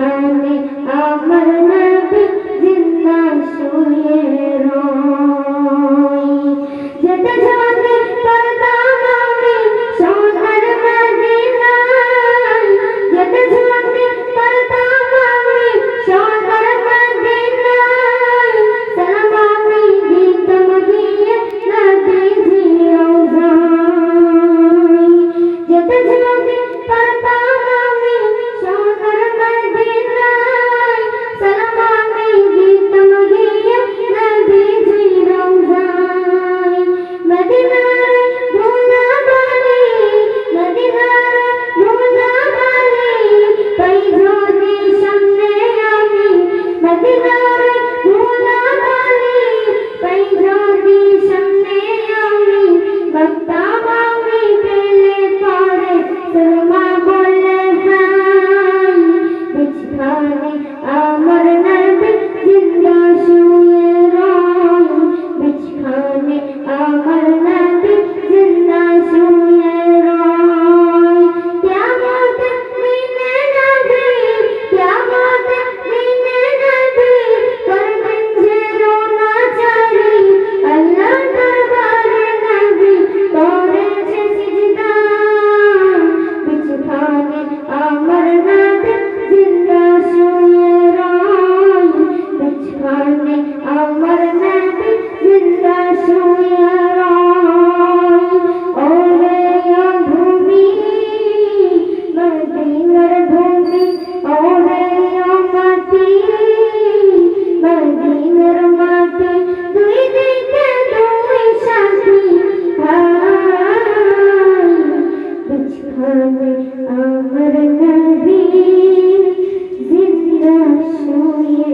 আমার না Thank you. আমার নবী জিন্দা শুয়ে